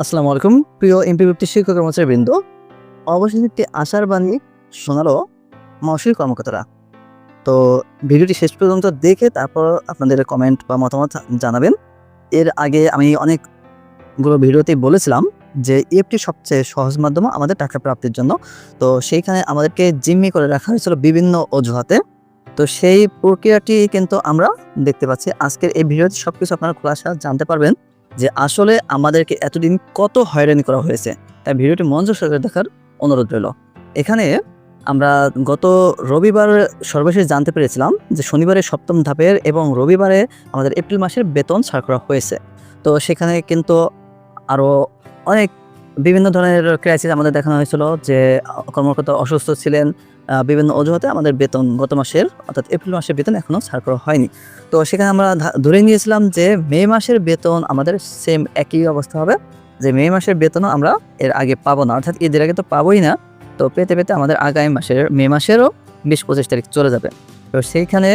আসসালামু আলাইকুম। প্রিয় এমপি এমপিভুক্তি শিক্ষক কর্মচারী বৃন্দ অবশেষে একটি আশার বাণী শোনালো মহাশয় কর্মকর্তারা। তো ভিডিওটি শেষ পর্যন্ত দেখে তারপর আপনাদের কমেন্ট বা মতামত জানাবেন। এর আগে আমি অনেকগুলো ভিডিওতেই বলেছিলাম যে ইএফটি সবচেয়ে সহজ মাধ্যম আমাদের টাকা প্রাপ্তির জন্য। তো সেইখানে আমাদেরকে জিম্মি করে রাখা হয়েছিল বিভিন্ন অজুহাতে। তো সেই প্রক্রিয়াটি কিন্তু আমরা দেখতে পাচ্ছি। আজকের এই ভিডিওতে সব কিছু আপনারা খোলাসা জানতে পারবেন। যে আসলে আমাদেরকে এতদিন কত হয়রানি করা হয়েছে। তাই ভিডিওটি মনোযোগ সহকারে দেখার অনুরোধ রইল। এখানে আমরা গত রবিবার সর্বশেষ জানতে পেরেছিলাম যে শনিবারে সপ্তম ধাপের এবং রবিবারে আমাদের এপ্রিল মাসের বেতন ছাড় করা হয়েছে। তো সেখানে কিন্তু আরও অনেক বিভিন্ন ধরনের ক্রাইসিস আমাদের দেখানো হয়েছিল যে, কর্মকর্তা অসুস্থ ছিলেন বিভিন্ন অজুহাতে আমাদের বেতন গত মাসের, অর্থাৎ এপ্রিল মাসের বেতন এখনও ছাড় করা হয়নি। তো সেখানে আমরা ধরে নিয়েছিলাম যে, মে মাসের বেতন আমাদের সেম একই অবস্থা হবে, যে মে মাসের বেতনও আমরা এর আগে পাবো না। অর্থাৎ ঈদের আগে তো পাবোই না। তো পেতে পেতে আমাদের আগামী মাসের, মে মাসেরও বিশ পঁচিশ তারিখ চলে যাবে। তো সেইখানে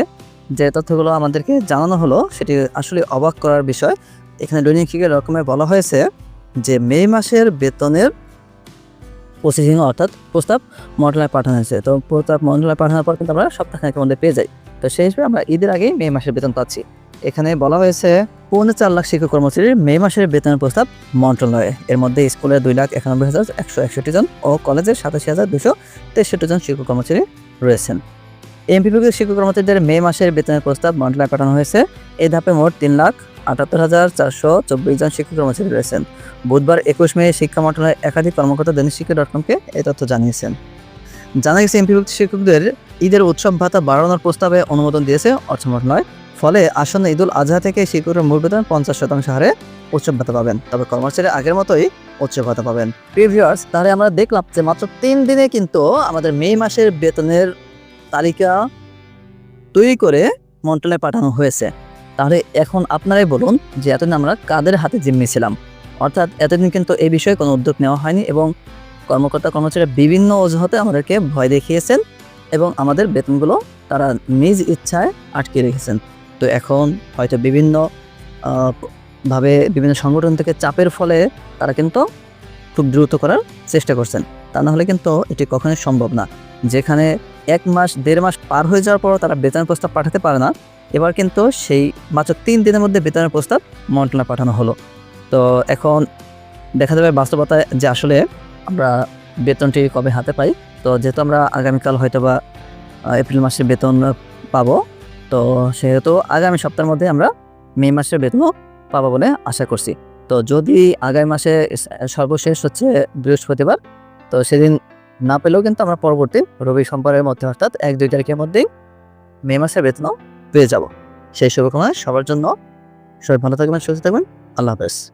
যে তথ্যগুলো আমাদেরকে জানানো হলো, সেটি আসলে অবাক করার বিষয়। এখানে দৈনিক রকমে বলা হয়েছে যে মে মাসের বেতনের প্রসেসিং অর্থাৎ প্রস্তাব মন্ত্রণালয়ে পাঠানো হয়েছে। তো প্রস্তাব মন্ত্রণালয়ে পাঠানোর পর কিন্তু আমরা সপ্তাহখানেকের মধ্যে পেয়ে যাই। তো সেই হিসেবে আমরা ঈদের আগেই মে মাসের বেতন পাচ্ছি। এখানে বলা হয়েছে, পৌনে চার লাখ শিক্ষক কর্মচারীর মে মাসের বেতনের প্রস্তাব মন্ত্রণালয়ে। এর মধ্যে স্কুলের দুই লাখ একানব্বই হাজার একশো একষট্টি জন ও কলেজের সাতাশি হাজার দুশো তেষট্টি জন শিক্ষক কর্মচারী রয়েছেন। এমপিপিকে শিক্ষক কর্মচারীদের মে মাসের বেতনের প্রস্তাব মন্ত্রণালয়ে পাঠানো হয়েছে। এই ধাপে মোট তিন লাখ আটাত্তর হাজার চারশো চব্বিশ জন শিক্ষক কর্মচারী রয়েছেন। বুধবার একুশ মে শিক্ষা মন্ত্রণালয়ের একাধিক কর্মকর্তা দৈনিক শিক্ষা ডট কমকে এই তথ্য জানিয়েছেন। জানা গেছে এমপিভুক্ত শিক্ষকদের ঈদের উৎসব ভাতা বাড়ানোর প্রস্তাবে অনুমোদন দিয়েছে অর্থ মন্ত্রণালয়। ফলে আসন্ন ঈদুল আজহা থেকে শিক্ষকরা মূল বেতন পঞ্চাশ শতাংশ হারে উৎসব ভাতা পাবেন। তবে কর্মচারী আগের মতোই উৎসব ভাতা পাবেন। প্রিভিয়ার্স তাহলে আমরা দেখলাম যে মাত্র তিন দিনে কিন্তু আমাদের মে মাসের বেতনের তালিকা তৈরি করে মন্ত্রণালয়ে পাঠানো হয়েছে। তাহলে এখন আপনারাই বলুন যে এতদিন আমরা কাদের হাতে জিম্মি ছিলাম? অর্থাৎ এতদিন কিন্তু এই বিষয়ে কোনো উদ্যোগ নেওয়া হয়নি এবং কর্মকর্তা কর্মচারীরা বিভিন্ন অজুহাতে আমাদেরকে ভয় দেখিয়েছেন এবং আমাদের বেতনগুলো তারা নিজ ইচ্ছায় আটকে রেখেছেন। তো এখন হয়তো বিভিন্ন ভাবে বিভিন্ন সংগঠন থেকে চাপের ফলে তারা কিন্তু খুব দ্রুত করার চেষ্টা করছেন। তা না হলে কিন্তু এটি কখনোই সম্ভব না। যেখানে এক মাস, দেড় মাস পার হয়ে যাওয়ার পর তারা বেতনের প্রস্তাব পাঠাতে পারে না। এবার কিন্তু সেই মাত্র তিন দিনের মধ্যে বেতনের প্রস্তাব মন্ত্রণালয়ে পাঠানো হলো। তো এখন দেখা যাবে বাস্তবতায় যে আসলে আমরা বেতনটি কবে হাতে পাই। তো যেহেতু আমরা আগামীকাল হয়তো বা এপ্রিল মাসে বেতন পাবো, তো সেহেতু আগামী সপ্তাহের মধ্যে আমরা মে মাসের বেতনও পাবো বলে আশা করছি। তো যদি আগামী মাসে সর্বশেষ হচ্ছে বৃহস্পতিবার, তো সেদিন না পেলেও কিন্তু আমরা পরবর্তী রবি সোমবারের মধ্যে, অর্থাৎ এক, দুই তারিখের মধ্যেই মে মাসের বেতন পেয়ে যাব। সেই শুভকামনা সবার জন্য। সবাই ভালো থাকবেন, সুস্থ থাকবেন। আল্লাহ হাফেজ।